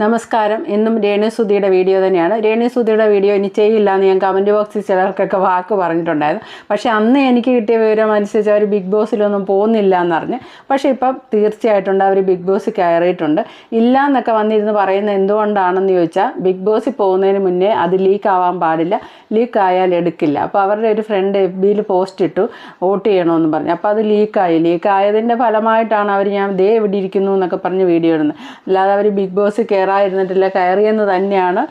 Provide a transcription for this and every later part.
നമസ്കാരം. എന്നും രേണു സുധിയുടെ വീഡിയോ തന്നെയാണ്. രേണു സുധിയുടെ വീഡിയോ ഇനി ചെയ്യില്ല എന്ന് ഞാൻ കമന്റ് ബോക്സിൽ ചിലർക്കൊക്കെ വാക്ക് പറഞ്ഞിട്ടുണ്ടായിരുന്നു. പക്ഷേ അന്ന് എനിക്ക് കിട്ടിയ വിവരം അനുസരിച്ച് അവർ ബിഗ് ബോസിലൊന്നും പോകുന്നില്ല എന്നറിഞ്ഞ് പക്ഷേ ഇപ്പം തീർച്ചയായിട്ടുണ്ട് അവർ ബിഗ് ബോസ് കയറിയിട്ടുണ്ട്. ഇല്ല എന്നൊക്കെ വന്നിരുന്ന് പറയുന്നത് എന്തുകൊണ്ടാണെന്ന് ചോദിച്ചാൽ ബിഗ് ബോസിൽ പോകുന്നതിന് മുന്നേ അത് ലീക്ക് ആവാൻ പാടില്ല. ലീക്ക് ആയാൽ എടുക്കില്ല. അപ്പോൾ അവരുടെ ഒരു ഫ്രണ്ട് എഫ് ബിയിൽ പോസ്റ്റ് ഇട്ടു. വോട്ട് ചെയ്യണമെന്ന് പറഞ്ഞു. അപ്പോൾ അത് ലീക്കായി ലീക്ക് ആയതിന്റെ ഫലമായിട്ടാണ് അവർ ഞാൻ ദേ എവിടെ ഇരിക്കുന്നു എന്നൊക്കെ പറഞ്ഞ് വീഡിയോ ഇടുന്നത്. അല്ലാതെ അവർ ബിഗ് ബോസ് കയറാതിരുന്നിട്ടില്ല. കയറിയെന്ന് തന്നെയാണ്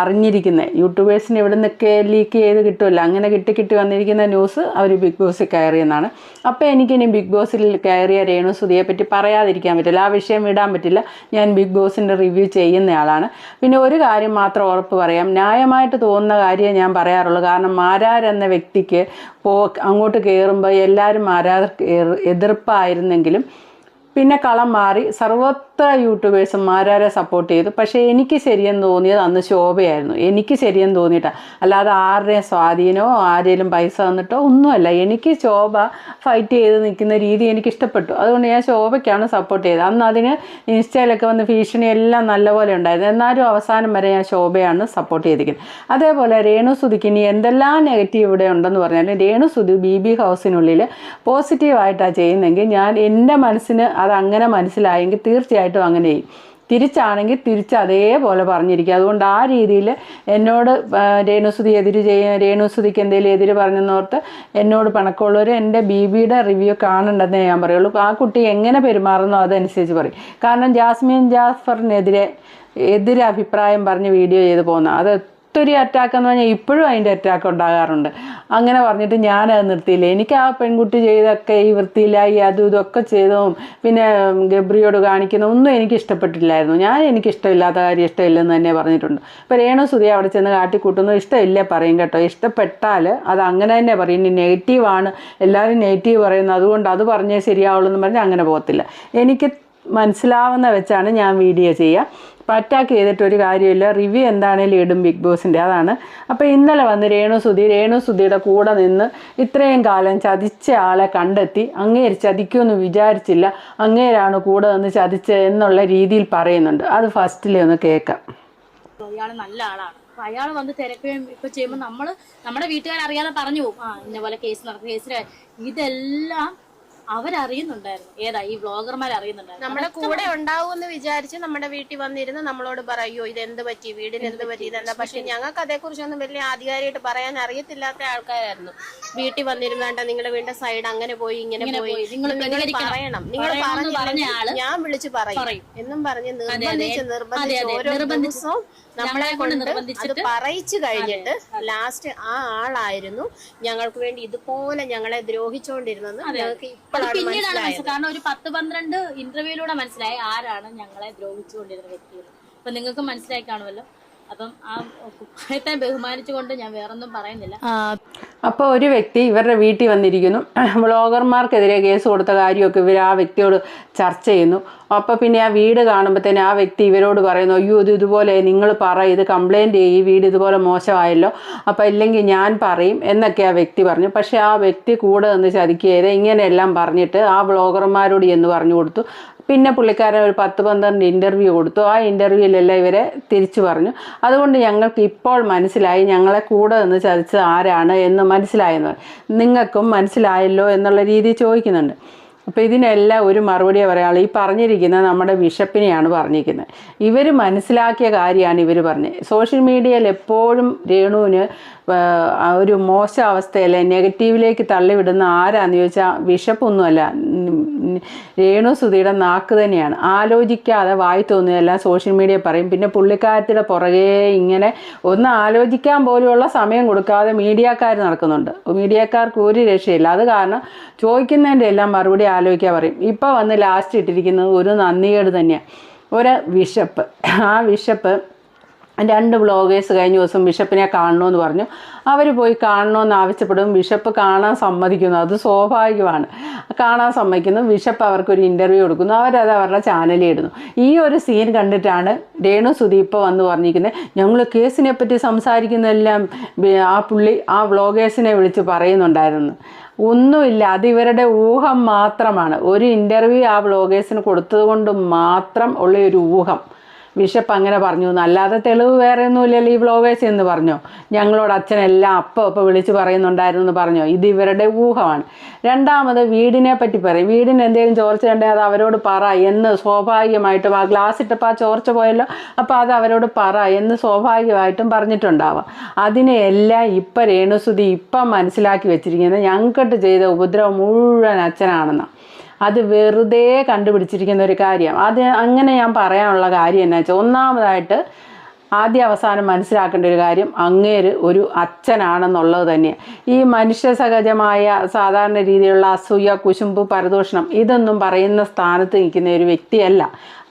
അറിഞ്ഞിരിക്കുന്നത് യൂട്യൂബേഴ്സിന് ഇവിടെ നിന്നൊക്കെ ലീക്ക് ചെയ്ത് കിട്ടുമല്ലോ അങ്ങനെ കിട്ടി കിട്ടി വന്നിരിക്കുന്ന ന്യൂസ് അവർ ബിഗ് ബോസിൽ കയറിയെന്നാണ്. അപ്പോൾ എനിക്കിനി ബിഗ് ബോസിൽ കയറിയ രേണു സുധിയെ പറ്റി പറയാതിരിക്കാൻ പറ്റില്ല. ആ വിഷയം ഇടാൻ പറ്റില്ല. ഞാൻ ബിഗ് ബോസിന്റെ റിവ്യൂ ചെയ്യുന്നയാളാണ്. പിന്നെ ഒരു കാര്യം മാത്രം ഉറപ്പ് പറയാം. ന്യായമായിട്ട് തോന്നുന്ന കാര്യമേ ഞാൻ പറയാറുള്ളൂ. കാരണം മാരാർ എന്ന വ്യക്തിക്ക് പോ അങ്ങോട്ട് കയറുമ്പോൾ എല്ലാവരും മാരാർ എതിർപ്പായിരുന്നെങ്കിലും പിന്നെ കളം മാറി സർവത്ര യൂട്യൂബേഴ്സും മാരാരെ സപ്പോർട്ട് ചെയ്തു. പക്ഷേ എനിക്ക് ശരിയെന്ന് തോന്നിയത് അന്ന് ശോഭയായിരുന്നു. എനിക്ക് ശരിയെന്ന് തോന്നിയിട്ടാണ് അല്ലാതെ ആരുടെയും സ്വാധീനമോ ആരെങ്കിലും പൈസ തന്നിട്ടോ ഒന്നുമല്ല. എനിക്ക് ശോഭ ഫൈറ്റ് ചെയ്ത് നിൽക്കുന്ന രീതി എനിക്ക് ഇഷ്ടപ്പെട്ടു. അതുകൊണ്ട് ഞാൻ ശോഭയ്ക്കാണ് സപ്പോർട്ട് ചെയ്തത്. അന്ന് അതിന് ഇൻസ്റ്റയിലൊക്കെ വന്ന് ഭീഷണി എല്ലാം നല്ലപോലെ ഉണ്ടായിരുന്നു. എന്നാലും അവസാനം വരെ ഞാൻ ശോഭയാണ് സപ്പോർട്ട് ചെയ്തിരിക്കുന്നത്. അതേപോലെ രേണു സുധിക്ക് ഇനി എന്തെല്ലാം നെഗറ്റീവ് ഇവിടെ ഉണ്ടെന്ന് പറഞ്ഞാലും രേണു സുധി ബി ബി ഹൗസിനുള്ളിൽ പോസിറ്റീവായിട്ടാണ് ചെയ്യുന്നതെങ്കിൽ ഞാൻ എന്റെ മനസ്സിന് അത് അങ്ങനെ മനസ്സിലായെങ്കിൽ തീർച്ചയായിട്ടും അങ്ങനെ ചെയ്യും തിരിച്ചാണെങ്കിൽ തിരിച്ച് അതേപോലെ പറഞ്ഞിരിക്കുക അതുകൊണ്ട് ആ രീതിയിൽ എന്നോട് രേണുസുതി എതിര് ചെയ്യ രേണുസുതിക്ക് എന്തെങ്കിലും എതിര് പറഞ്ഞെന്നോർത്ത് എന്നോട് പണക്കമുള്ളവർ എന്റെ ബി ബിയുടെ റിവ്യൂ കാണണ്ടെന്നേ ഞാൻ പറയുള്ളൂ. ആ കുട്ടി എങ്ങനെ പെരുമാറുന്നോ അതനുസരിച്ച് പറയും. കാരണം ജാസ്മിൻ ജാഫറിനെതിരെ എതിരെ അഭിപ്രായം പറഞ്ഞ് വീഡിയോ ചെയ്ത് പോകുന്ന അത് ഒത്തിരി അറ്റാക്ക് എന്ന് പറഞ്ഞാൽ ഇപ്പോഴും അതിന്റെ അറ്റാക്ക് ഉണ്ടാകാറുണ്ട്. അങ്ങനെ പറഞ്ഞിട്ട് ഞാൻ ഞാനത് നിർത്തിയില്ല. എനിക്ക് ആ പെൺകുട്ടി ചെയ്തൊക്കെ ഈ വൃത്തിയില്ലായി അതും ഇതൊക്കെ ചെയ്തതും പിന്നെ ഗബ്രിയോട് കാണിക്കുന്ന ഒന്നും എനിക്ക് ഇഷ്ടപ്പെട്ടില്ലായിരുന്നു. ഞാൻ എനിക്ക് ഇഷ്ടമില്ലാത്ത കാര്യം ഇഷ്ടമില്ലെന്ന് തന്നെ പറഞ്ഞിട്ടുണ്ട്. ഇപ്പോൾ രേണു സുധിയ അവിടെ ചെന്ന് കാട്ടിക്കൂട്ടുന്നത് ഇഷ്ടമില്ല പറയും കേട്ടോ. ഇഷ്ടപ്പെട്ടാൽ അത് അങ്ങനെ തന്നെ പറയും. ഇനി നെഗറ്റീവാണ് എല്ലാവരും നെഗറ്റീവ് പറയുന്നത് അതുകൊണ്ട് അത് പറഞ്ഞേ ശരിയാവുള്ളൂ എന്ന് പറഞ്ഞാൽ അങ്ങനെ പോകത്തില്ല. എനിക്ക് മനസ്സിലാവുന്ന വെച്ചാണ് ഞാൻ വീഡിയോ ചെയ്യുക. അപ്പോൾ അറ്റാക്ക് ചെയ്തിട്ട് ഒരു കാര്യമില്ല. റിവ്യൂ എന്താണേലും ഇടും ബിഗ് ബോസിന്റെ അതാണ്. അപ്പോൾ ഇന്നലെ വന്ന് രേണു സുധി രേണു സുധിയുടെ കൂടെ നിന്ന് ഇത്രയും കാലം ചതിച്ച ആളെ കണ്ടെത്തി അങ്ങേര് ചതിക്കുമെന്ന് വിചാരിച്ചില്ല. അങ്ങേരാണ് കൂടെ നിന്ന് ചതിച്ചത് എന്നുള്ള രീതിയിൽ പറയുന്നുണ്ട്. അത് ഫസ്റ്റിലേ ഒന്ന് കേൾക്കാം. അയാൾ നല്ല ആളാണ്. അയാൾ വന്ന് തിരക്കുകയും ഇപ്പൊ ചെയ്യുമ്പോൾ നമ്മൾ നമ്മുടെ വീട്ടുകാർ അറിയാതെ പറഞ്ഞു പോകും. ആ ഇന്ന പോലെ കേസ് നടക്കും കേസിലായി ഇതെല്ലാം അവരറിയുന്നുണ്ടായിരുന്നു. ഏതാ ഈ വ്ളോഗർമാർ അറിയുന്നുണ്ടായിരുന്നു. നമ്മുടെ കൂടെ ഉണ്ടാവുമെന്ന് വിചാരിച്ച് നമ്മുടെ വീട്ടിൽ വന്നിരുന്ന് നമ്മളോട് പറയോ ഇത് എന്ത് പറ്റി? വീടിന് എന്ത് പറ്റി? ഇതെന്താ? പക്ഷെ ഞങ്ങൾക്ക് അതേക്കുറിച്ചൊന്നും വലിയ ആധികാരികമായിട്ട് പറയാൻ അറിയത്തില്ലാത്ത ആൾക്കാരായിരുന്നു. വീട്ടിൽ വന്നിരുന്നാണ്ട നിങ്ങളുടെ വീടിന്റെ സൈഡ് അങ്ങനെ പോയി ഇങ്ങനെ പോയി. നിങ്ങൾ. പറയണം. നിങ്ങൾ പറഞ്ഞു ഞാൻ വിളിച്ച് പറയും. എന്നും പറഞ്ഞ്. നിർബന്ധിച്ച് നിർബന്ധിച്ച് ഓരോ ദിവസവും നമ്മളെ കൊണ്ട് അത് പറയിച്ചു കഴിഞ്ഞിട്ട് ലാസ്റ്റ് ആ ആളായിരുന്നു. ഞങ്ങൾക്ക് വേണ്ടി ഇതുപോലെ ഞങ്ങളെ ദ്രോഹിച്ചുകൊണ്ടിരുന്നത് ഞങ്ങൾക്ക് ഇപ്പോഴാണ് പിന്നീടാണ് മനസ്സിലായത്. കാരണം ഒരു പത്ത് പന്ത്രണ്ട് ഇന്റർവ്യൂയിലൂടെ മനസ്സിലായി ആരാണ് ഞങ്ങളെ ദ്രോഹിച്ചുകൊണ്ടിരുന്ന വ്യക്തികൾ. അപ്പൊ നിങ്ങൾക്ക് മനസ്സിലായി കാണുമല്ലോ. അപ്പം ആ കുപ്പായത്തെ ബഹുമാനിച്ചുകൊണ്ട് ഞാൻ വേറൊന്നും പറയുന്നില്ല. അപ്പോൾ ഒരു വ്യക്തി ഇവരുടെ വീട്ടിൽ വന്നിരിക്കുന്നു. വ്ളോഗർമാർക്കെതിരെ കേസ് കൊടുത്ത കാര്യമൊക്കെ ഇവർ ആ വ്യക്തിയോട് ചർച്ച ചെയ്യുന്നു. അപ്പോൾ പിന്നെ ആ വീട് കാണുമ്പോഴത്തേന് ആ വ്യക്തി ഇവരോട് പറയുന്നു അയ്യോ ഇത് ഇതുപോലെ നിങ്ങൾ പറ ഇത് കംപ്ലൈന്റ് ചെയ്യും ഈ വീട് ഇതുപോലെ മോശമായല്ലോ. അപ്പോൾ ഇല്ലെങ്കിൽ ഞാൻ പറയും എന്നൊക്കെ ആ വ്യക്തി പറഞ്ഞു. പക്ഷേ ആ വ്യക്തി കൂടെ നിന്ന് ചതിക്കുകയത് ഇങ്ങനെയെല്ലാം പറഞ്ഞിട്ട് ആ ബ്ലോഗർമാരോട് എന്ന് പറഞ്ഞു കൊടുത്തു. പിന്നെ പുള്ളിക്കാരൻ ഒരു പത്ത് പന്ത്രണ്ട് ഇന്റർവ്യൂ കൊടുത്തു. ആ ഇന്റർവ്യൂവിലെല്ലാം ഇവരെ തിരിച്ചു പറഞ്ഞു. അതുകൊണ്ട് ഞങ്ങൾക്ക് ഇപ്പോൾ മനസ്സിലായി ഞങ്ങളെ കൂടെ നിന്ന് ചതിച്ചത് ആരാണ് എന്ന് മനസ്സിലായെന്ന്. നിങ്ങൾക്കും മനസ്സിലായല്ലോ എന്നുള്ള രീതിയിൽ ചോദിക്കുന്നുണ്ട്. അപ്പോൾ ഇതിനെല്ലാം ഒരു മറുപടി പറയാനുള്ളത് ഈ പറഞ്ഞിരിക്കുന്ന നമ്മുടെ ബിഷപ്പിനെയാണ് പറഞ്ഞിരിക്കുന്നത് ഇവർ മനസ്സിലാക്കിയ കാര്യമാണ് ഇവർ പറഞ്ഞത് സോഷ്യൽ മീഡിയയിൽ എപ്പോഴും രേണുവിന് ഒരു മോശ അവസ്ഥയിൽ നെഗറ്റീവിലേക്ക് തള്ളിവിടുന്ന ആരാന്ന് ചോദിച്ചാൽ വിഷപ്പൊന്നുമല്ല രേണു സുധിയുടെ നാക്ക് തന്നെയാണ്. ആലോചിക്കാതെ വായി തോന്നിയല്ല സോഷ്യൽ മീഡിയ പറയും. പിന്നെ പുള്ളിക്കാരത്തിന്റെ പുറകെ ഇങ്ങനെ ഒന്ന് ആലോചിക്കാൻ പോലുമുള്ള സമയം കൊടുക്കാതെ മീഡിയക്കാർ നടക്കുന്നുണ്ട്. മീഡിയക്കാർക്ക് ഒരു രക്ഷയില്ല. അത് കാരണം ചോദിക്കുന്നതിന്റെ എല്ലാം മറുപടി ആലോചിക്കാൻ പറയും. ഇപ്പോൾ വന്ന് ലാസ്റ്റ് ഇട്ടിരിക്കുന്നത് ഒരു നന്ദികേട് തന്നെയാണ് ഒരു വിഷപ്പ് ആ വിഷപ്പ് രണ്ട് ബ്ലോഗേഴ്സ് കഴിഞ്ഞ ദിവസം ബിഷപ്പിനെ കാണണമെന്ന് പറഞ്ഞു. അവർ പോയി കാണണമെന്ന് ആവശ്യപ്പെടും. ബിഷപ്പ് കാണാൻ സമ്മതിക്കുന്നു. അത് സ്വാഭാവികമാണ്. കാണാൻ സമ്മതിക്കുന്നു. ബിഷപ്പ് അവർക്കൊരു ഇന്റർവ്യൂ കൊടുക്കുന്നു. അവരത് അവരുടെ ചാനലിൽ ഇടുന്നു. ഈ ഒരു സീൻ കണ്ടിട്ടാണ് രേണു സുദീപ് വന്ന് പറഞ്ഞിരിക്കുന്നത് ഞങ്ങൾ കേസിനെ പറ്റി സംസാരിക്കുന്നതെല്ലാം ആ പുള്ളി ആ ബ്ലോഗേഴ്സിനെ വിളിച്ച് പറയുന്നുണ്ടായിരുന്നു. ഒന്നുമില്ല. അത് ഇവരുടെ ഊഹം മാത്രമാണ്. ഒരു ഇന്റർവ്യൂ ആ ബ്ലോഗേഴ്സിന് കൊടുത്തത് കൊണ്ട് മാത്രം ഉള്ള ഒരു ഊഹം. ബിഷപ്പ് അങ്ങനെ പറഞ്ഞു. എന്ന് അല്ലാതെ തെളിവ് വേറെ ഒന്നുമില്ലല്ലോ ഈ വ്ലോഗേഴ്സ് എന്ന് പറഞ്ഞു. ഞങ്ങളോട് അച്ഛനെല്ലാം അപ്പം അപ്പം വിളിച്ച് പറയുന്നുണ്ടായിരുന്നു എന്ന് പറഞ്ഞു. ഇത് ഇവരുടെ ഊഹമാണ്. രണ്ടാമത് വീടിനെ പറ്റി പറയും. വീടിന് എന്തെങ്കിലും ചോർച്ച ഉണ്ടെങ്കിൽ അത് അവരോട് പറ എന്ന് സ്വാഭാവികമായിട്ടും ആ ഗ്ലാസ് ഇട്ടപ്പോൾ ആ ചോർച്ച പോയല്ലോ. അപ്പോൾ അത് അവരോട് പറ എന്ന് സ്വാഭാവികമായിട്ടും പറഞ്ഞിട്ടുണ്ടാവാം. അതിനെയെല്ലാം ഇപ്പം രേണുസുതി ഇപ്പം മനസ്സിലാക്കി വെച്ചിരിക്കുന്നത് ഞങ്ങൾക്കിട്ട് ചെയ്ത ഉപദ്രവം മുഴുവൻ അച്ഛനാണെന്നാണ്. അത് വെറുതെ കണ്ടുപിടിച്ചിരിക്കുന്ന ഒരു കാര്യം. അത് അങ്ങനെ ഞാൻ പറയാനുള്ള കാര്യം എന്നാ വെച്ചാൽ ഒന്നാമതായിട്ട് ആദ്യ അവസാനം മനസ്സിലാക്കേണ്ട ഒരു കാര്യം അങ്ങേര് ഒരു അച്ഛനാണെന്നുള്ളത് തന്നെയാണ് ഈ മനുഷ്യ സഹജമായ സാധാരണ രീതിയിലുള്ള അസൂയ കുശുമ്പ് പരദൂഷണം ഇതൊന്നും പറയുന്ന സ്ഥാനത്ത് നിൽക്കുന്ന ഒരു വ്യക്തിയല്ല.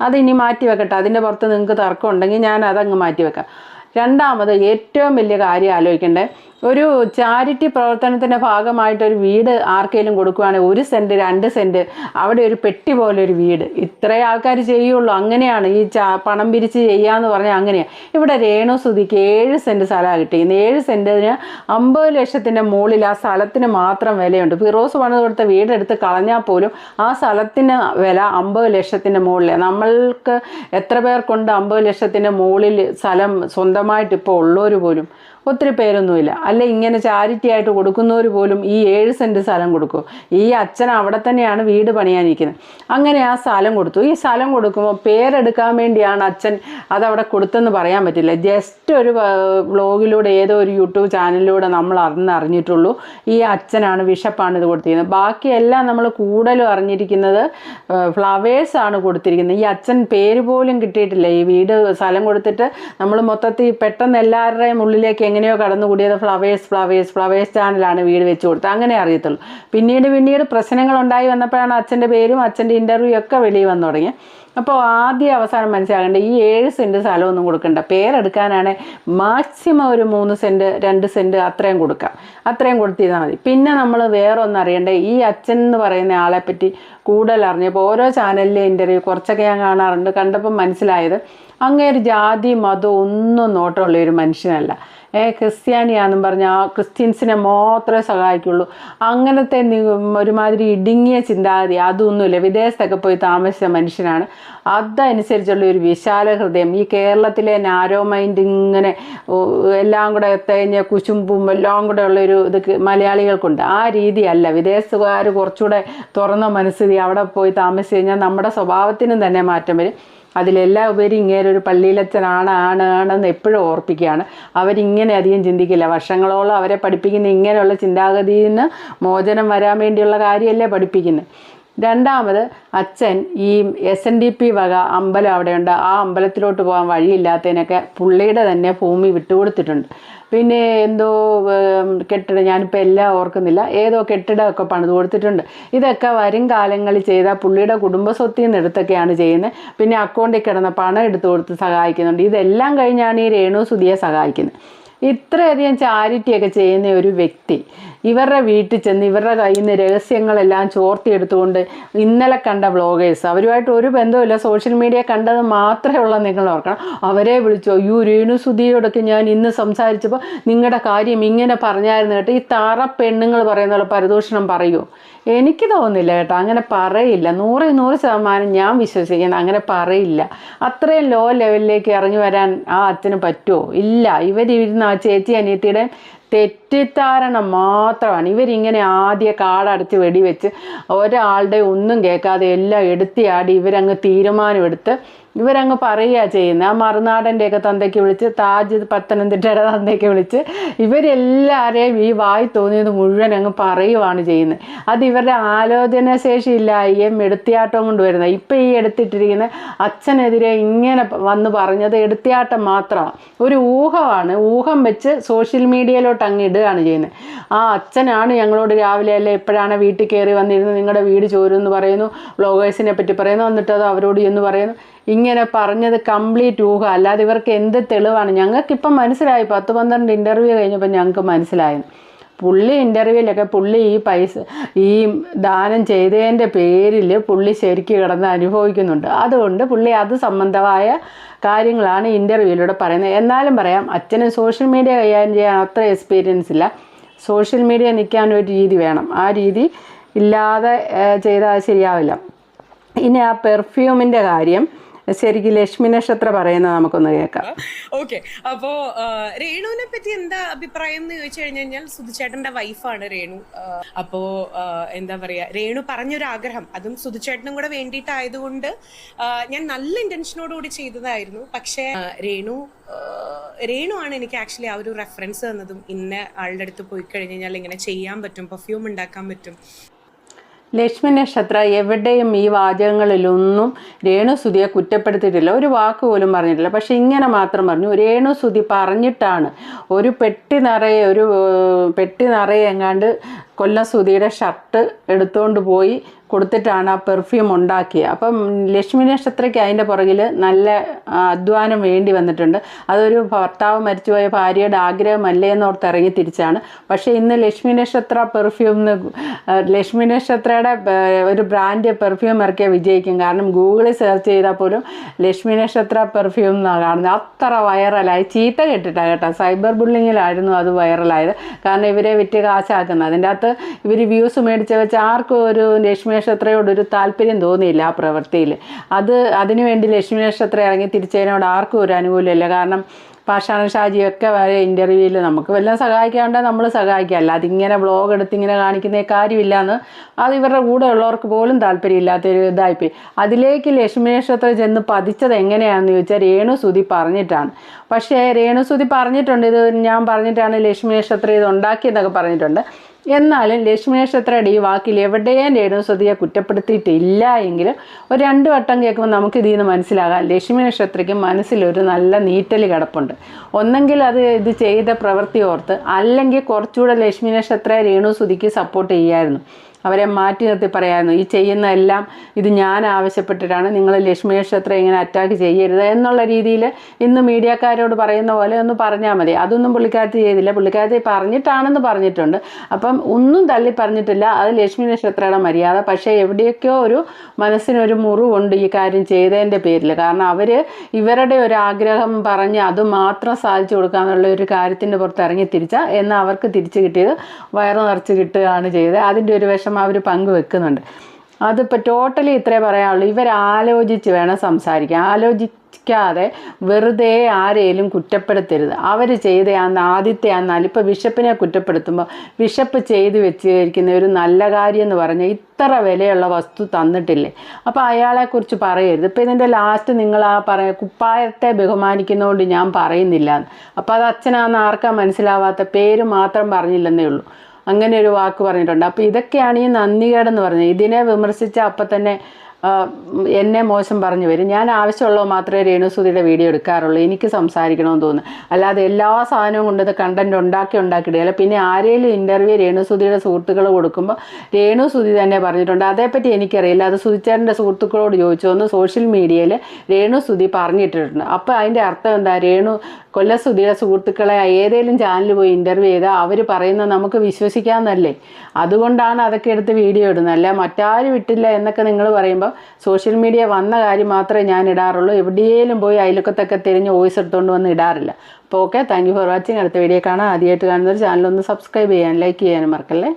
അതിനി മാറ്റി വെക്കട്ടെ അതിന്റെ പുറത്ത് നിങ്ങൾക്ക് തർക്കം ഉണ്ടെങ്കിൽ ഞാൻ അതങ്ങ് മാറ്റി വെക്കാം രണ്ടാമത് ഏറ്റവും വലിയ കാര്യം ആലോചിക്കേണ്ടത് ഒരു ചാരിറ്റി പ്രവർത്തനത്തിന്റെ ഭാഗമായിട്ട് ഒരു വീട് ആർക്കെങ്കിലും കൊടുക്കുകയാണെങ്കിൽ ഒരു സെന്റ് രണ്ട് സെന്റ് അവിടെ ഒരു പെട്ടി പോലെ ഒരു വീട്. ഇത്രയും ആൾക്കാർ ചെയ്യുള്ളൂ. അങ്ങനെയാണ് ഈ ചാ പണം പിരിച്ച് ചെയ്യാന്ന് പറഞ്ഞാൽ അങ്ങനെയാണ് ഇവിടെ രേണു സുധിക്ക് ഏഴ് സെന്റ് സ്ഥലമാണ് കിട്ടിയത് ഏഴ് സെന്റിന് അമ്പത് ലക്ഷത്തിന്റെ മുകളിൽ ആ സ്ഥലത്തിന് മാത്രം വിലയുണ്ട്. ഫിറോസ് പണിത് കൊടുത്ത വീടെടുത്ത് കളഞ്ഞാൽ പോലും ആ സ്ഥലത്തിന് വില അമ്പത് ലക്ഷത്തിന്റെ മുകളിൽ നമ്മൾക്ക് എത്ര പേർക്കുണ്ട് അമ്പത് ലക്ഷത്തിന്റെ മുകളിൽ സ്ഥലം സ്വന്തമായിട്ട് ഇപ്പോൾ ഉള്ളവർ പോലും ഒത്തിരി പേരൊന്നുമില്ല. അല്ല ഇങ്ങനെ ചാരിറ്റി ആയിട്ട് കൊടുക്കുന്നവർ പോലും ഈ ഏഴ് സെന്റ് സ്ഥലം കൊടുക്കും. ഈ അച്ഛൻ അവിടെ തന്നെയാണ് വീട് പണിയാനിരിക്കുന്നത്. അങ്ങനെ ആ സ്ഥലം കൊടുത്തു. ഈ സ്ഥലം കൊടുക്കുമ്പോൾ പേരെടുക്കാൻ വേണ്ടിയാണ് അച്ഛൻ അതവിടെ കൊടുത്തെന്ന് പറയാൻ പറ്റില്ല. ജസ്റ്റ് ഒരു വ്ളോഗിലൂടെ ഏതോ ഒരു യൂട്യൂബ് ചാനലിലൂടെ നമ്മൾ അറിഞ്ഞ് അറിഞ്ഞിട്ടുള്ളൂ. ഈ അച്ഛനാണ് ബിഷപ്പാണ് ഇത് കൊടുത്തിരിക്കുന്നത്. ബാക്കിയെല്ലാം നമ്മൾ കൂടുതലും അറിഞ്ഞിരിക്കുന്നത് ഫ്ലവേഴ്സ് ആണ് കൊടുത്തിരിക്കുന്നത്. ഈ അച്ഛൻ പേര് പോലും കിട്ടിയിട്ടില്ല. ഈ വീട് സ്ഥലം കൊടുത്തിട്ട് നമ്മൾ മൊത്തത്തിൽ പെട്ടെന്ന് എല്ലാവരുടെയും ഉള്ളിലേക്ക് എങ്ങനെയോ കടന്നുകൂടിയത് ഫ്ലവേഴ്സ് ഫ്ലവേഴ്സ് ഫ്ലവേഴ്സ് ചാനലാണ് വീട് വെച്ച് കൊടുത്തത്. അങ്ങനെ അറിയത്തുള്ളൂ. പിന്നീട് പിന്നീട് പ്രശ്നങ്ങൾ ഉണ്ടായി വന്നപ്പോഴാണ് അച്ഛന്റെ പേരും അച്ഛന്റെ ഇന്റർവ്യൂ ഒക്കെ വെളിയിൽ വന്നു തുടങ്ങി അപ്പോൾ ആദ്യം അവസാനം മനസ്സിലാകേണ്ട ഈ ഏഴ് സെന്റ് സ്ഥലമൊന്നും കൊടുക്കണ്ട. പേരെടുക്കാനാണ് മാക്സിമം ഒരു മൂന്ന് സെന്റ് രണ്ട് സെന്റ് അത്രയും കൊടുക്കാം. അത്രയും കൊടുത്തിരുന്നാൽ മതി. പിന്നെ നമ്മൾ വേറെ അറിയണ്ടേ ഈ അച്ഛൻ എന്ന് പറയുന്ന ആളെ പറ്റി കൂടുതൽ അറിഞ്ഞപ്പോൾ ഓരോ ചാനലിലെ ഇന്റർവ്യൂ കുറച്ചൊക്കെ ഞാൻ കാണാറുണ്ട്. കണ്ടപ്പോൾ മനസ്സിലായത് അങ്ങേര് ജാതി മതം ഒന്നും നോട്ടമുള്ള ഒരു മനുഷ്യനല്ല. ക്രിസ്ത്യാനിയാണെന്നും പറഞ്ഞ് ആ ക്രിസ്ത്യൻസിനെ മാത്രമേ സഹായിക്കുള്ളൂ. അങ്ങനത്തെ ഒരുമാതിരി ഇടുങ്ങിയ ചിന്താഗതി അതൊന്നുമില്ല. വിദേശത്തൊക്കെ പോയി താമസിച്ച മനുഷ്യനാണ്. അതനുസരിച്ചുള്ള ഒരു വിശാല ഹൃദയം. ഈ കേരളത്തിലെ നാരോ മൈൻഡ് ഇങ്ങനെ എല്ലാം കൂടെ തേഞ്ഞ കുശുമ്പും എല്ലാം കൂടെ ഉള്ളൊരു ഇത് മലയാളികൾക്കുണ്ട്. ആ രീതിയല്ല. വിദേശത്തുകാർ കുറച്ചുകൂടെ തുറന്ന മനസ്സിതി അവിടെ പോയി താമസിച്ച് കഴിഞ്ഞാൽ നമ്മുടെ സ്വഭാവത്തിനും തന്നെ മാറ്റം വരും. അതിലെല്ലാം ഉപരി ഇങ്ങനെ ഒരു പള്ളിയിലച്ഛനാണ് ആണ് ആണെന്ന് എപ്പോഴും ഓർപ്പിക്കുകയാണ്. അവരിങ്ങനെ അധികം ചിന്തിക്കില്ല. വർഷങ്ങളോളം അവരെ പഠിപ്പിക്കുന്ന ഇങ്ങനെയുള്ള ചിന്താഗതിയിൽ നിന്ന് മോചനം വരാൻ വേണ്ടിയുള്ള കാര്യമല്ലേ പഠിപ്പിക്കുന്നത് രണ്ടാമത് അച്ഛൻ ഈ എസ് എൻ ഡി പി വക അമ്പലം അവിടെയുണ്ട്. ആ അമ്പലത്തിലോട്ട് പോകാൻ വഴിയില്ലാത്തതിനൊക്കെ പുള്ളിയുടെ തന്നെ ഭൂമി വിട്ടുകൊടുത്തിട്ടുണ്ട്. പിന്നെ എന്തോ കെട്ടിടം ഞാനിപ്പോൾ എല്ലാം ഓർക്കുന്നില്ല. ഏതോ കെട്ടിടമൊക്കെ പണിത് കൊടുത്തിട്ടുണ്ട്. ഇതൊക്കെ വരും കാലങ്ങളിൽ ചെയ്താൽ പുള്ളിയുടെ കുടുംബ സ്വത്തിൽ നിന്ന് എടുത്തൊക്കെയാണ് ചെയ്യുന്നത്. പിന്നെ അക്കൗണ്ടിൽ കിടന്ന പണം എടുത്തു കൊടുത്ത് സഹായിക്കുന്നുണ്ട്. ഇതെല്ലാം കഴിഞ്ഞാണ് ഈ രേണു സുധിയെ സഹായിക്കുന്നത്. ഇത്രയധികം ചാരിറ്റിയൊക്കെ ചെയ്യുന്ന ഒരു വ്യക്തി ഇവരുടെ വീട്ടിൽ ചെന്ന് ഇവരുടെ കയ്യിൽ നിന്ന് രഹസ്യങ്ങളെല്ലാം ചോർത്തിയെടുത്തുകൊണ്ട് ഇന്നലെ കണ്ട വ്ളോഗേഴ്സ് അവരുമായിട്ട് ഒരു ബന്ധവുമില്ല. സോഷ്യൽ മീഡിയ കണ്ടത് മാത്രമേ ഉള്ളൂ നിങ്ങൾ ഓർക്കണം. അവരെ വിളിച്ചു അയ്യോ രേണുസുതിയോടൊക്കെ ഞാൻ ഇന്ന് സംസാരിച്ചപ്പോൾ നിങ്ങളുടെ കാര്യം ഇങ്ങനെ പറഞ്ഞായിരുന്നു കേട്ടോ. ഈ താറ പെണ്ണുങ്ങൾ പറയുന്ന പരിദൂഷണം പറയുമോ എനിക്ക് തോന്നുന്നില്ല കേട്ടോ. അങ്ങനെ പറയില്ല. നൂറ് നൂറ് ശതമാനം ഞാൻ വിശ്വസിക്കുന്നത് അങ്ങനെ പറയില്ല. അത്രയും ലോ ലെവലിലേക്ക് ഇറങ്ങി വരാൻ ആ അച്ഛന് പറ്റുമോ ഇല്ല. ഇവരിരുന്ന് ആ ചേച്ചി അനിയത്തിയുടെ തെറ്റിദ്ധാരണ മാത്രമാണ്. ഇവരിങ്ങനെ ആദ്യ കാടടച്ച് വെടിവെച്ച് ഒരാളുടെ ഒന്നും കേൾക്കാതെ എല്ലാം എടുത്തിയാടി ഇവരങ്ങ് തീരുമാനമെടുത്ത് ഇവരങ്ങ് പറയുക ചെയ്യുന്നത് ആ മറുനാടന്റെയൊക്കെ തന്തയ്ക്ക് വിളിച്ച് താജ് പത്തനംതിട്ടയുടെ തന്തയ്ക്ക് വിളിച്ച് ഇവരെല്ലാവരെയും ഈ വായി തോന്നിയത് മുഴുവൻ അങ്ങ് പറയുവാണ് ചെയ്യുന്നത് അത് ഇവരുടെ ആലോചന ശേഷി ഇല്ലായ്മ എടുത്തിയാട്ടം കൊണ്ടുവരുന്നത് ഇപ്പം ഈ എടുത്തിട്ടിരിക്കുന്ന അച്ഛനെതിരെ ഇങ്ങനെ വന്ന് പറഞ്ഞത് എടുത്തിയാട്ടം മാത്രമാണ്. ഒരു ഊഹമാണ്. ഊഹം വെച്ച് സോഷ്യൽ മീഡിയയിലോട്ട് അങ്ങ് ഇടുകയാണ് ചെയ്യുന്നത് ആ അച്ഛനാണ് ഞങ്ങളോട് രാവിലെ അല്ലേ എപ്പോഴാണ് വീട്ടിൽ കയറി വന്നിരുന്നത്? നിങ്ങളുടെ വീട് ചോരുമെന്ന് പറയുന്നു. ബ്ലോഗേഴ്സിനെ പറ്റി പറയുന്നു. എന്നിട്ട് അത് അവരോട് എന്ന് പറയുന്നു. ഇങ്ങനെ പറഞ്ഞത് കംപ്ലീറ്റ് ഊഹ. അല്ലാതെ ഇവർക്ക് എന്ത് തെളിവാണ്? ഞങ്ങൾക്കിപ്പം മനസ്സിലായി. പത്ത് പന്ത്രണ്ട് ഇന്റർവ്യൂ കഴിഞ്ഞപ്പോൾ ഞങ്ങൾക്ക് മനസ്സിലായി. പുള്ളി ഇന്റർവ്യൂവിലൊക്കെ പുള്ളി ഈ പൈസ ഈ ദാനം ചെയ്തതിന്റെ പേരിൽ പുള്ളി ശരിക്ക് കിടന്ന് അനുഭവിക്കുന്നുണ്ട്. അതുകൊണ്ട് പുള്ളി അത് സംബന്ധമായ കാര്യങ്ങളാണ് ഇന്റർവ്യൂവിലൂടെ പറയുന്നത്. എന്നാലും പറയാം അച്ഛന് സോഷ്യൽ മീഡിയ കൈകാര്യം ചെയ്യാൻ അത്ര എക്സ്പീരിയൻസ് ഇല്ല. സോഷ്യൽ മീഡിയ നിൽക്കാൻ ഒരു രീതി വേണം. ആ രീതി ഇല്ലാതെ ചെയ്താൽ ശരിയാവില്ല. ഇനി ആ പെർഫ്യൂമിന്റെ കാര്യം. ശരിക്കും ലക്ഷ്മി നക്ഷത്ര പറയുന്നത് നമുക്കൊന്ന് കേൾക്കാം. ഓക്കെ അപ്പോ രേണുവിനെ പറ്റി എന്താ അഭിപ്രായം എന്ന് ചോദിച്ചു കഴിഞ്ഞു കഴിഞ്ഞാൽ സുധിച്ചേട്ടന്റെ വൈഫാണ് രേണു. അപ്പോ എന്താ പറയാ രേണു പറഞ്ഞൊരു ആഗ്രഹം അതും സുധിച്ചേട്ടനും കൂടെ വേണ്ടിയിട്ടായതുകൊണ്ട് ഞാൻ നല്ല ഇന്റൻഷനോടുകൂടി ചെയ്തതായിരുന്നു. പക്ഷേ രേണു രേണു ആണ് എനിക്ക് ആക്ച്വലി ആ ഒരു റെഫറൻസ് തന്നതും. ഇന്ന ആളുടെ അടുത്ത് പോയി കഴിഞ്ഞ് കഴിഞ്ഞാൽ ഇങ്ങനെ ചെയ്യാൻ പറ്റും പെർഫ്യൂം ഉണ്ടാക്കാൻ പറ്റും. ലക്ഷ്മി നക്ഷത്ര എവിടെയും ഈ വാചകങ്ങളിലൊന്നും രേണുസുതിയെ കുറ്റപ്പെടുത്തിയിട്ടില്ല. ഒരു വാക്ക് പോലും പറഞ്ഞിട്ടില്ല. പക്ഷെ ഇങ്ങനെ മാത്രം പറഞ്ഞു. രേണുസുതി പറഞ്ഞിട്ടാണ് ഒരു പെട്ടി നിറയെ ഒരു പെട്ടി നിറയെ എങ്ങാണ്ട് കൊല്ലം സുധിയുടെ ഷർട്ട് എടുത്തുകൊണ്ട് പോയി കൊടുത്തിട്ടാണ് ആ പെർഫ്യൂം ഉണ്ടാക്കിയത് അപ്പം ലക്ഷ്മി നക്ഷത്രയ്ക്ക് അതിന്റെ പുറകിൽ നല്ല അധ്വാനം വേണ്ടി വന്നിട്ടുണ്ട്. അതൊരു ഭർത്താവ് മരിച്ചുപോയ ഭാര്യയുടെ ആഗ്രഹമല്ലേ എന്നോർത്ത് ഇറങ്ങി തിരിച്ചാണ്. പക്ഷേ ഇന്ന് ലക്ഷ്മി നക്ഷത്ര പെർഫ്യൂം ലക്ഷ്മി നക്ഷത്രയുടെ ഒരു ബ്രാൻഡ് പെർഫ്യൂം ഇറക്കിയാൽ വിജയിക്കും. കാരണം ഗൂഗിളിൽ സെർച്ച് ചെയ്താൽ പോലും ലക്ഷ്മി നക്ഷത്ര പെർഫ്യൂം എന്നാണ് കാണുന്നത് അത്ര വൈറലായി. ചീത്ത കേട്ടിട്ടാണ് കേട്ടോ. സൈബർ ബുള്ളിങ്ങിലായിരുന്നു അത് വൈറലായത്. കാരണം ഇവരെ വിറ്റ് കാശാക്കുന്നത്. അതിന്റെ അകത്ത് ഇവർ വ്യൂസ് മേടിച്ച് വെച്ച് ആർക്കും ഒരു ലക്ഷ്മി നക്ഷത്രയോട് ഒരു താല്പര്യം തോന്നിയില്ല ആ പ്രവൃത്തിയിൽ അത് അതിനുവേണ്ടി ലക്ഷ്മി നക്ഷത്രം ഇറങ്ങി തിരിച്ചതിനോട് ആർക്കും ഒരു അനുകൂലമില്ല. കാരണം പാഷാണ ഷാജിയൊക്കെ വരെ ഇന്റർവ്യൂവിൽ നമുക്ക് വല്ലതും സഹായിക്കാണ്ട് നമ്മൾ സഹായിക്കാമല്ല അതിങ്ങനെ ബ്ലോഗ് എടുത്ത് ഇങ്ങനെ കാണിക്കുന്ന കാര്യമില്ല എന്ന് അത് ഇവരുടെ കൂടെ ഉള്ളവർക്ക് പോലും താല്പര്യമില്ലാത്തൊരു ഇതായിപ്പോയി. അതിലേക്ക് ലക്ഷ്മി നക്ഷത്രം ചെന്ന് പതിച്ചത് എങ്ങനെയാണെന്ന് ചോദിച്ചാൽ രേണുസുതി പറഞ്ഞിട്ടാണ്. പക്ഷേ രേണുസുതി പറഞ്ഞിട്ടുണ്ട് ഇത് ഞാൻ പറഞ്ഞിട്ടാണ് ലക്ഷ്മി നക്ഷത്രം ഇത് ഉണ്ടാക്കിയെന്നൊക്കെ പറഞ്ഞിട്ടുണ്ട്. എന്നാലും ലക്ഷ്മി നക്ഷത്രയുടെ ഈ വാക്കിൽ എവിടെയും രേണുസുതിയെ കുറ്റപ്പെടുത്തിയിട്ടില്ല എങ്കിലും ഒരു രണ്ട് വട്ടം കേൾക്കുമ്പോൾ നമുക്ക് ഇതിൽ നിന്ന് മനസ്സിലാകാം. ലക്ഷ്മി നക്ഷത്രയ്ക്ക് മനസ്സിലൊരു നല്ല നീറ്റൽ കിടപ്പുണ്ട്. ഒന്നെങ്കിൽ അത് ഇത് ചെയ്ത പ്രവൃത്തി ഓർത്ത് അല്ലെങ്കിൽ കുറച്ചുകൂടെ ലക്ഷ്മി നക്ഷത്ര രേണുസുതിക്ക് സപ്പോർട്ട് ചെയ്യായിരുന്നു. അവരെ മാറ്റി നിർത്തി പറയാമായിരുന്നു ഈ ചെയ്യുന്ന എല്ലാം ഇത് ഞാൻ ആവശ്യപ്പെട്ടിട്ടാണ്. നിങ്ങൾ ലക്ഷ്മി നക്ഷത്രം ഇങ്ങനെ അറ്റാക്ക് ചെയ്യരുത് എന്നുള്ള രീതിയിൽ ഇന്ന് മീഡിയക്കാരോട് പറയുന്ന പോലെ ഒന്ന് പറഞ്ഞാൽ മതി. അതൊന്നും പുള്ളിക്കാരത്തി ചെയ്തില്ല. പുള്ളിക്കാരത്തി പറഞ്ഞിട്ടാണെന്ന് പറഞ്ഞിട്ടുണ്ട്. അപ്പം ഒന്നും തള്ളി പറഞ്ഞിട്ടില്ല. അത് ലക്ഷ്മി നക്ഷത്രയുടെ മര്യാദ. പക്ഷേ എവിടെയൊക്കെയോ ഒരു മനസ്സിനൊരു മുറിവുണ്ട് ഈ കാര്യം ചെയ്തതിന്റെ പേരിൽ. കാരണം അവർ ഇവരുടെ ഒരു ആഗ്രഹം പറഞ്ഞ് അത് മാത്രം സാധിച്ചു കൊടുക്കാന്നുള്ള ഒരു കാര്യത്തിന്റെ പുറത്ത് ഇറങ്ങി തിരിച്ചാൽ എന്നാൽ അവർക്ക് തിരിച്ചു കിട്ടിയത് വയറ് നിറച്ച് കിട്ടുകയാണ് ചെയ്തത്. അതിന്റെ ഒരു വിഷമം അവർ പങ്കുവെക്കുന്നുണ്ട് അതിപ്പോൾ ടോട്ടലി ഇത്രേ പറയാനുള്ളൂ. ഇവർ ആലോചിച്ച് വേണം സംസാരിക്കാൻ. ആലോചിക്കാതെ വെറുതെ ആരെയും കുറ്റപ്പെടുത്തരുത്. അവർ ചെയ്ത അന്ന് ആദ്യത്തെ അന്നാൽ ഇപ്പോൾ ബിഷപ്പിനെ കുറ്റപ്പെടുത്തുമ്പോൾ ബിഷപ്പ് ചെയ്തു വെച്ചിരിക്കുന്ന ഒരു നല്ല കാര്യം എന്ന് പറഞ്ഞാൽ ഇത്ര വിലയുള്ള വസ്തു തന്നിട്ടില്ലേ? അപ്പോൾ അയാളെക്കുറിച്ച് പറയരുത്. ഇപ്പോൾ ഇതിന്റെ ലാസ്റ്റ് നിങ്ങൾ ആ പറയ കുപ്പായത്തെ ബഹുമാനിക്കുന്നതുകൊണ്ട് ഞാൻ പറയുന്നില്ല അപ്പോൾ അത് അച്ഛനാന്ന് ആർക്കാ മനസ്സിലാവാത്ത പേര് മാത്രം പറഞ്ഞില്ലെന്നേ ഉള്ളൂ. അങ്ങനെ ഒരു വാക്ക് പറഞ്ഞിട്ടുണ്ട്. അപ്പോൾ ഇതൊക്കെയാണ് ഈ നന്ദികേടെന്ന് പറഞ്ഞത് ഇതിനെ വിമർശിച്ച അപ്പം തന്നെ എന്നെ മോശം പറഞ്ഞു വരും. ഞാൻ ആവശ്യമുള്ളത് മാത്രമേ രേണുസുതിയുടെ വീഡിയോ എടുക്കാറുള്ളൂ. എനിക്ക് സംസാരിക്കണമെന്ന് തോന്നുന്നു. അല്ലാതെ എല്ലാ സാധനവും കൊണ്ട് ഇത് കണ്ടന്റ് ഉണ്ടാക്കി ഉണ്ടാക്കിയിടുകയില്ല പിന്നെ ആരെങ്കിലും ഇന്റർവ്യൂ രേണുസുതിയുടെ സുഹൃത്തുക്കൾ കൊടുക്കുമ്പോൾ രേണുസുതി തന്നെ പറഞ്ഞിട്ടുണ്ട്. അതേപ്പറ്റി എനിക്കറിയില്ല. അത് സുതിച്ചേട്ടന്റെ സുഹൃത്തുക്കളോട് ചോദിച്ചു ഒന്ന് സോഷ്യൽ മീഡിയയിൽ രേണുസുതി പറഞ്ഞിട്ടിട്ടുണ്ട്. അപ്പോൾ അതിന്റെ അർത്ഥം എന്താ? രേണു കൊല്ലസുതിയുടെ സുഹൃത്തുക്കളെ ഏതെങ്കിലും ചാനലിൽ പോയി ഇന്റർവ്യൂ ചെയ്താൽ അവർ പറയുന്നത് നമുക്ക് വിശ്വസിക്കാമെന്നല്ലേ അതുകൊണ്ടാണ് അതൊക്കെ എടുത്ത് വീഡിയോ ഇടുന്നത്. അല്ല മറ്റാരും ഇട്ടില്ല എന്നൊക്കെ നിങ്ങൾ പറയുമ്പോൾ സോഷ്യൽ മീഡിയ വന്ന കാര്യം മാത്രമേ ഞാൻ ഇടാറുള്ളൂ. എവിടെയെങ്കിലും പോയി അയൽക്കത്തൊക്കെ തിരിഞ്ഞ് വോയിസ് എടുത്തുകൊണ്ട് വന്ന് ഇടാറില്ല. അപ്പോൾ okay thank you for watching അടുത്ത വീഡിയോ കാണാം. ആദ്യമായിട്ട് കാണുന്നൊരു ചാനലൊന്ന് സബ്സ്ക്രൈബ് ചെയ്യാൻ ലൈക്ക് ചെയ്യാനും മറക്കല്ലേ?